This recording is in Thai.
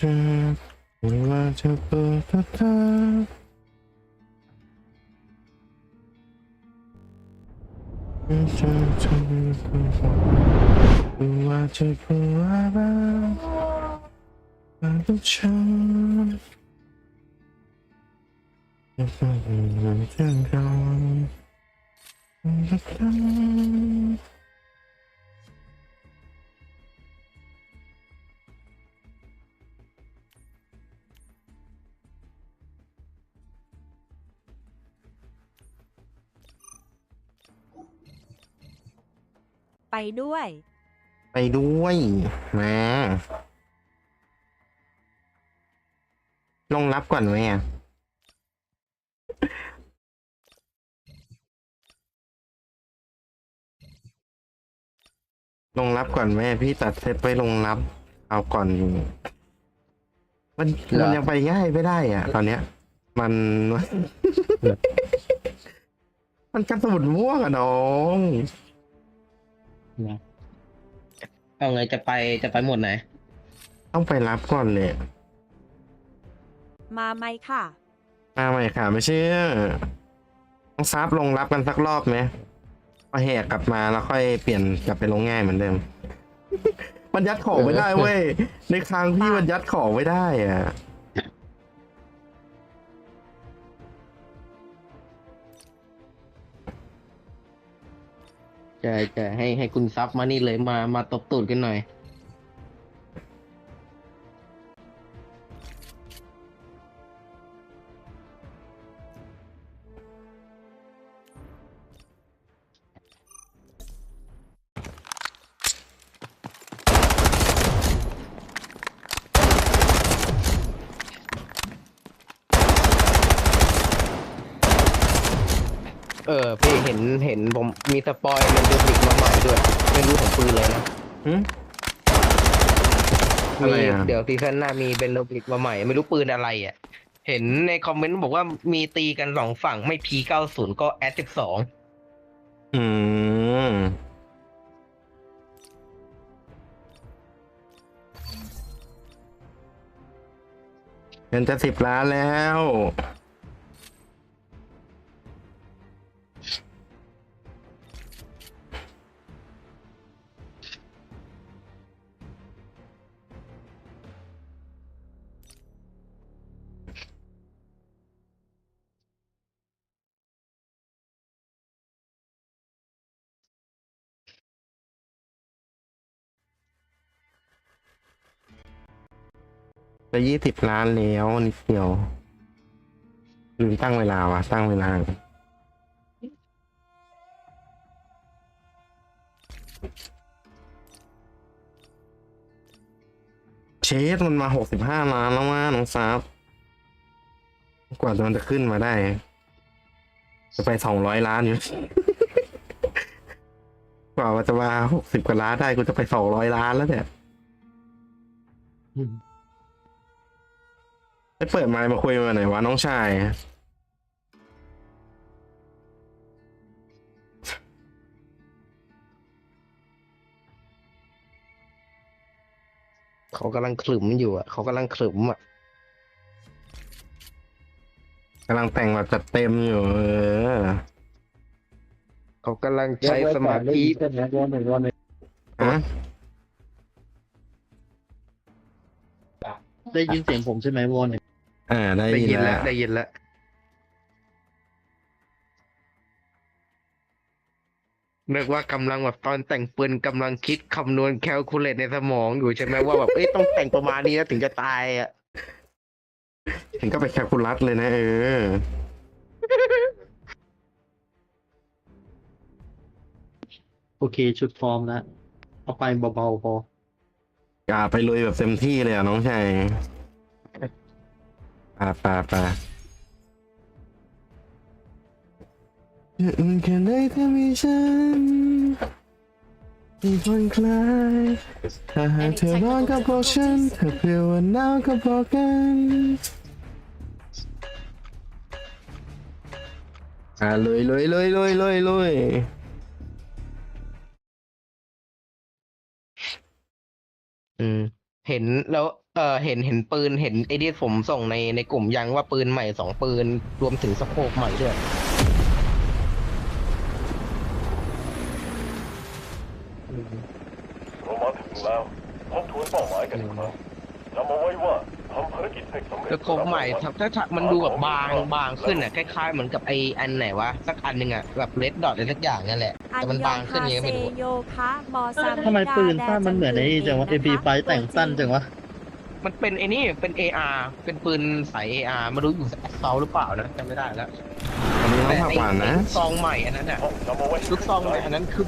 จะไม่ว่าจะเปิดประตูจะทำไม่ว่าจะพูดอะไรมาทุ ไปด้วย ไปด้วยมาลงรับก่อนไหมอะลงรับก่อนไหมพี่ตัดเซตไว้ลงรับ เอาก่อนอยู่มันเหรอ มันยังไปง่ายไม่ได้อะ ตอนเนี้ย มัน มันกระสุนม่วงอะน้อง เอาไงจะไปจะไปหมดไหน ต้องไปรับก่อนเลยมาไหมค่ะ มาใหม่ค่ะ ไม่เชื่อต้องซับลงรับกันสักรอบไหมพอแหกกลับมาแล้วค่อยเปลี่ยนกลับไปลงง่ายเหมือนเดิม มันยัดของไม่ได้เว้ยในครั้งพี่มันยัดของไม่ได้อะ จะจะให้ให้คุณซับมานี่เลยมามาตบตูดกันหน่อย เออพี่เห็นเห็นผมมีสปอยล์มันดูบิกมาใหม่ด้วย ไม่รู้ของปืนเลยนะหึ อะไรมีอะ เดี๋ยวซีซั่นหน้ามีเป็นโรบิกมาใหม่ ไม่รู้ปืนอะไรอะ เห็นในคอมเมนต์บอกว่ามีตีกันสองฝั่งไม่ P90 ก็แอด12 อืม เงินจะสิบล้านแล้ว จะยี่สิบล้านแล้วนิดเดียวลืมตั้งเวลาว่ะตั้งเวลาเชสมันมาหกสิบห้าล้านแล้วว่าน้องซับกว่ามันจะขึ้นมาได้ จะไปสองร้อยล้านอยู่ กว่ามันจะมาหกสิบกว่าล้านได้กูจะไปสองร้อยล้านแล้วเนี่ย ไปเปิดไมค์มาคุยมาหน่อยวะน้องชาย เขากำลังขลุ่มอยู่อะ เขากำลังขลุ่มอะกำลังแต่งแบบจัดเต็มอยู่ เออ เขากำลังใช้สมาธิฮะได้ยินเสียงผมใช่ไหมวอนเนี่ย อ่าได้ได้ยิยินนแล้แล้ววได้ยินแล้วนึกว่ากำลังแบบตอนแต่งปืนกำลังคิดคำนวณแคลคูลเลตในสมองอยู่ใช่ไหมว่าแบบเอ้ยต้องแต่งประมาณนี้นะถึงจะตายอะ ถึงก็ไปแคลคูลัสเลยนะเออ โอเค ชุดฟอร์มแล้วเอาไปเบาๆพอ อย่าไปลุยแบบเต็มที่เลยอะน้องชายปาปาปา จะอุ่นแค่ไหนถ้ามีฉันมีผ่อนคลายถ้าหากเธอร้อนก็บอกฉันถ้าเผื่อว่าหนาวก็บอกกันอ่าลุยลุยลุยลุยลุยลุยอืม เห็นแล้ว เออเห็นเห็นปืนเห็นไอ้ที่ผมส่งในในกลุ่มยังว่าปืนใหม่สองปืน รวมถึงสะโพกใหม่ด้วยเรามาถึงแล้วทบทวนเป้าหมายกันอีกครั้งจำเอาไว้ว่าทำภารกิจให้สำเร็จสะโพกใหม่ถ้าถ้าถ้ามันดูแบบบางบางขึ้นอะคล้ายๆเหมือนกับไออันไหนวะสักอันหนึ่งอะแบบเลดดอทอะไรสักอย่างนั่นแหละอัแต่มันบางขึ้นยังไงเซไม่รู้โยคะมอซาทำไมปืนสั้นมันเหมือนไอ้นี่จังวะ AP ไฟแต่งสั้นจังวะ มันเป็นไอ้นี่เป็น AR เป็นปืนสาย AR ไม่รู้อยู่แอสซอลหรือเปล่านะจำไม่ได้แล้วอันนี้ต้องผักหวานนะแต่ไอ้ลูกซองใหม่อันนั้นอะต้องจำเอาไว้ลูกซองใหม่อันนั้นคือ